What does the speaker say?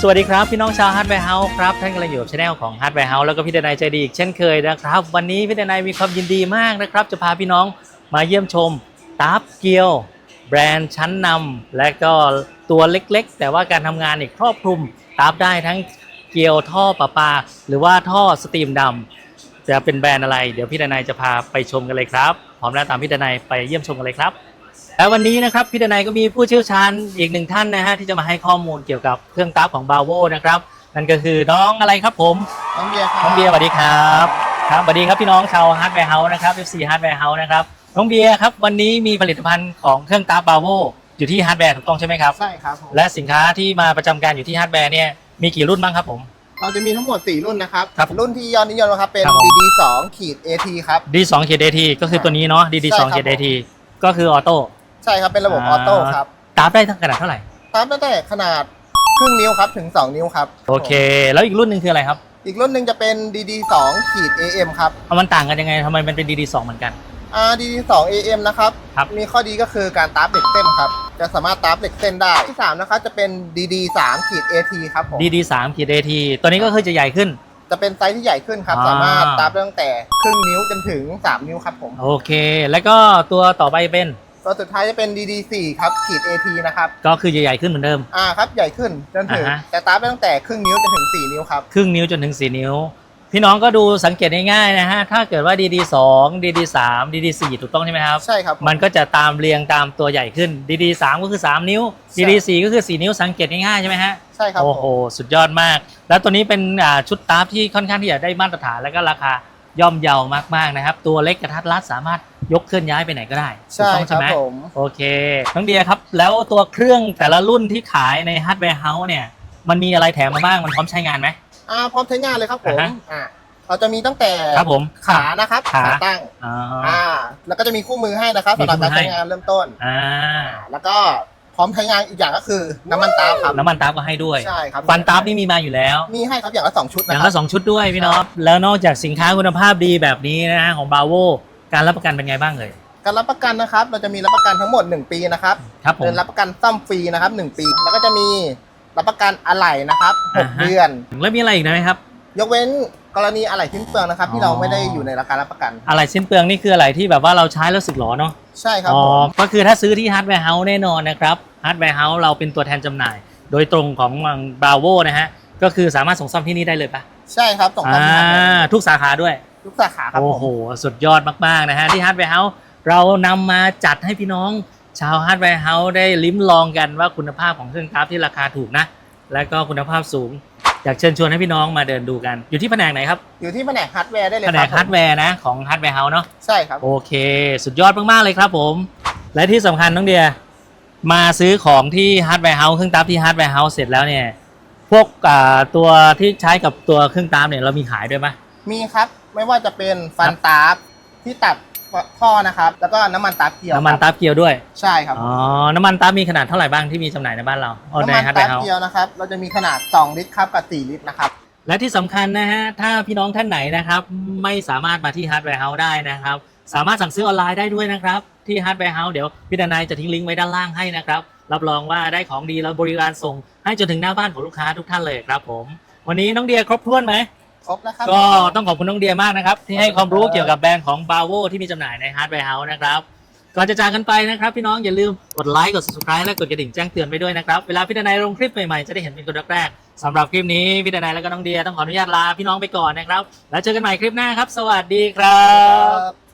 สวัสดีครับ พี่น้องชาวฮาร์ดแวร์เฮาส์ครับท่านกำลังอยู่กับช anel ของฮาร์ดแวร์เฮาส์แล้วก็พี่เดนายใจดีอีกเช่นเคยนะครับ วันนี้พี่เดนายมีความยินดีมากนะครับ จะพาพี่น้องมาเยี่ยมชมตาร์ฟเกียว แบรนด์ชั้นนำและก็ตัวเล็กๆ แต่ว่าการทำงานอีกครอบคลุมตาร์ฟได้ทั้งเกียวท่อประปา หรือว่าท่อสตรีมดำจะเป็นแบรนด์อะไร เดี๋ยวพี่เดนายจะพาไปชมกันเลยครับพร้อมแล้วตามพี่เดนายไปเยี่ยมชมกันเลยครับ แล้ววันนี้นะครับพี่ดนัยก็มีผู้เชี่ยวชาญอีกหนึ่งท่านนะฮะที่จะมาให้ข้อมูลเกี่ยวกับเครื่องตับของบาโวนะครับนั่นก็คือน้องอะไรครับผมน้องเบียร์ครับน้องเบียร์สวัสดีครับครับสวัสดีครับพี่น้องชาวฮาร์ดแวร์เฮาส์นะครับ FC ฮาร์ดแวร์เฮาส์นะครับน้องเบียร์ครับวันนี้มีผลิตภัณฑ์ของเครื่องตับบาโวอยู่ที่ฮาร์ดแวร์ถูกต้องใช่ไหมครับใช่ครับผมและสินค้าที่มาประจำการอยู่ที่ฮาร์ดแวร์เนี่ยมีกี่รุ่นบ้างครับผมเราจะมีทั้งหมด 4 รุ่นนะครับครับรุ่นที่ยอดนิยมนะครับเป็นครับผม DD2 ขีด AT ครับ D2 เขียน AT ก็คือตัวนี้เนาะ DD2 ใช่ครับเขียน AT ก็คือออโต้ใช่ครับเป็นระบบออโต้ครับตับได้ทั้งขนาดเท่าไหร่ตามตั้งแต่ขนาดครึ่งนิ้วครับถึง 2 นิ้วครับโอเค แล้วอีกรุ่นหนึ่งคืออะไรครับ อีกรุ่นหนึ่งจะเป็น DD2 ขีด AM ครับเอามันต่างกันยังไงทำไมมันเป็น DD2 เหมือนกันอ่า DD2 AM นะครับครับ มีข้อดีก็คือการตาร์ฟเหล็กเส้นครับจะสามารถตาร์ฟเหล็กเส้นได้ที่3นะครับจะเป็น DD3 ขีด AT ครับผม DD3 ขีด AT ตัวนี้ก็คือจะใหญ่ขึ้น จะเป็นไซส์ที่ใหญ่ขึ้นครับ อ่า สามารถตาร์ฟได้ตั้งแต่ครึ่งนิ้วจนถึง 3 นิ้วครับผม โอเค แล้วก็ตัวต่อไปเป็นตัวสุดท้ายจะเป็น DD4 ครับขีด AT นะครับ ก็คือจะใหญ่ขึ้นเหมือนเดิม อ่าครับใหญ่ขึ้นจนถึงอ่าฮะ แต่ตาร์ฟได้ตั้งแต่ครึ่งนิ้วจนถึง 4 นิ้วครับ ครึ่งนิ้วจนถึง4นิ้ว พี่น้องก็ดูสังเกตง่ายๆนะฮะ ถ้าเกิดว่า DD2 DD3 DD4 ถูกต้องใช่ไหมครับ ใช่ครับ มันก็จะตามเรียงตามตัวใหญ่ขึ้น DD3 ก็คือ 3 นิ้วใช่ DD4 ก็คือ 4 นิ้วสังเกตง่ายๆใช่ไหมฮะ ใช่ครับ โอ้โหผมสุดยอดมาก แล้วตัวนี้เป็นอ่าชุดตาร์ฟที่ค่อนข้างที่จะได้มาตรฐานแล้วก็ราคาย่อมเยาวมากๆนะครับ ตัวเล็กกระทัดรัดสามารถยกเคลื่อนย้ายไปไหนก็ได้ถูกใช่ต้องคใช่รับไหมผมโอเคน้องเดียครับ แล้วตัวเครื่องแต่ละรุ่นที่ขายในฮาร์ดแวร์เฮาส์เนี่ยมันมีอะไรแถมมาบ้างมันพร้อมใช้งานไหม อ่าพร้อมใช้งานเลยครับผมอ่าฮะอ่าเราจะมีตั้งแต่ครับผมขานะครับขา ตั้งอ๋อ อ่า แล้วก็จะมีคู่มือให้นะครับมีสำหรับคู่มืการอให้ ใช้งานเริ่มต้น อ่าแล้วก็พร้อมใช้งานอีกอย่างก็คือน้ำมันตาร์ฟครับน้ำมันตาร์ฟก็ให้ด้วย ใช่ครับฟันตาร์ฟนี่มีมาอยู่แล้ว มีให้ครับอย่างละสองชุดอนะย่างครัละสองชุดด้วยพี่น้องแล้วนอกจากสินค้าคุณภาพดีแบบนี้นะฮะของบาโวการรับประกันเป็นไงบ้างเลยการรับประกันนะครับ เราจะมีรับประกันทั้งหมด 1 ปีนะครับครับผมเดินรับประกันซ่อมฟรีนะครับ 1 ปี แล้วก็จะมี รับประกันอะไหล่นะครับอ่าฮะ6เดือน แล้วมีอะไรอีกไหมครับ ยกเว้นกรณีอะไหล่ชิ้นเปลืองนะครับ ที่เราไม่ได้อยู่ในราคารับประกัน อะไรสิ้นเปลืองนี่คืออะไรที่แบบว่าเราใช้แล้วสึกหรอเนาะ ใช่ครับอ๋อ ผม ก็คือถ้าซื้อที่ฮาร์ดแวร์เฮาส์แน่นอนนะครับฮาร์ดแวร์เฮาส์เราเป็นตัวแทนจำหน่าย โดยตรงของบราโวนะฮะ ก็คือสามารถส่งซ่อมที่นี่ได้เลยปะใช่ครับส่งเข้าอ่าที่ร้านเลยทุกสาขาด้วย ทุกสาขาครับโอ้ผมโหสุดยอดมาก ๆ นะฮะ ที่ฮาร์ดแวร์เฮาส์เรานำมาจัดให้พี่น้อง ชาวฮาร์ดแวร์เฮาส์ได้ลิ้มลองกันว่าคุณภาพของเครื่องกราฟที่ราคาถูกนะ และก็คุณภาพสูง อยากเชิญชวนให้พี่น้องมาเดินดูกัน อยู่ที่แผนกไหนครับ อยู่ที่แผนกฮาร์ดแวร์ได้เลยแผคนรักบฮาร์ดแวร์นะของฮาร์ดแวร์เฮาส์เนาะ ใช่ครับ โอเค สุดยอดมาก ๆ เลยครับผม และที่สำคัญน้องเดีย มาซื้อของที่ฮาร์ดแวร์เฮาส์เครื่องตับที่ฮาร์ดแวร์เฮาส์เสร็จแล้วเนี่ย พวกอ่าตัวที่ใช้กับตัวเครื่องตับเนี่ยเรามีขายด้วยไหม มีครับ ไม่ว่าจะเป็นฟันตาร์ฟที่ตัด ท่อนะครับ แล้วก็น้ำมันตาร์ฟเกียวน้ำมันครับตับเกียวด้วย ใช่ครับ อ๋อ น้ำมันตับมีขนาดเท่าไหร่บ้างที่มีจำหน่ายในบ้านเราอ๋อในน้ำมันฮาร์ดแวตาร์ร์ฟเฮาส์เกียวนะครับ เราจะมีขนาด 2 ลิตรครับกับ 4 ลิตรนะครับ และที่สำคัญนะฮะ ถ้าพี่น้องท่านไหนนะครับ ไม่สามารถมาที่ฮาร์ดแวร์เฮาส์ได้นะครับ สามารถสั่งซื้อออนไลน์ได้ด้วยนะครับ ที่ฮาร์ดแวร์เฮาส์เดี๋ยวพี่ดนายจะทิ้งลิงก์ไว้ด้านล่างให้นะครับ รับรองว่าได้ของดีแล้วบริการส่ง ให้จนถึงหน้าบ้านของลูกค้าทุกท่านเลยครับผม วันนี้น้องเดียครบถ้วนไหม ครบแล้วครับ ก็ต้องขอบคุณน้องเดียมากนะครับ ที่ให้ความรู้เกี่ยวกับแบรนด์ของ b a v o ที่มีจำหน่ายในฮาร์ดแวร์เฮาส์นะครับก่อนจะจากกันไปนะครับ พี่น้องอย่าลืมกดไลค์กด subscribe และกดกระดิ่งแจ้งเตือนไปด้วยนะครับ เวลาพี่ดนายลงคลิปใหม่ๆ จะได้เห็นเป็นคนแรกๆสำหรับคลิปนี้พี่ดนายและก็น้องเดียต้องขออนุญาตลาพี่น้องไปก่อนนะครับ แล้วเจอกันใหม่คลิปหน้าครับ สวัสดีครัครับบ